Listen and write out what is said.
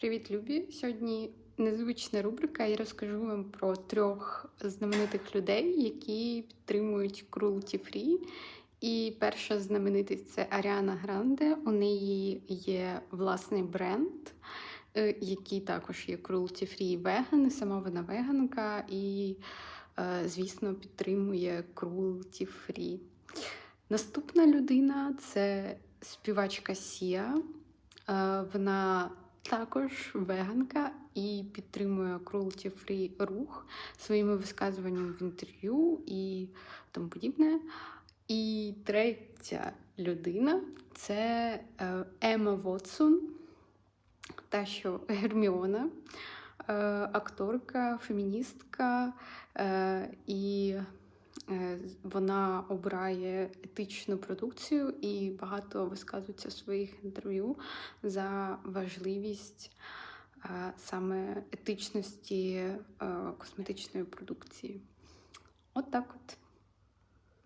Привіт, Любі! Сьогодні незвична рубрика. Я розкажу вам про трьох знаменитих людей, які підтримують Cruelty Free. І перша знаменитість це Аріана Гранде. У неї є власний бренд, е, який також є Cruelty Free Vegan. Сама вона веганка і, е, звісно, підтримує Cruelty Free. Наступна людина це співачка Сія. Е, Вона також веганка і підтримує cruelty free рух своїми висказуваннями в інтерв'ю і тому подібне. І третя людина це Ема Вотсон, та що Герміона, е, акторка, феміністка, е, і вона обирає етичну продукцію і багато висказується в своїх інтерв'ю за важливість е, саме етичності е, косметичної продукції. От так от.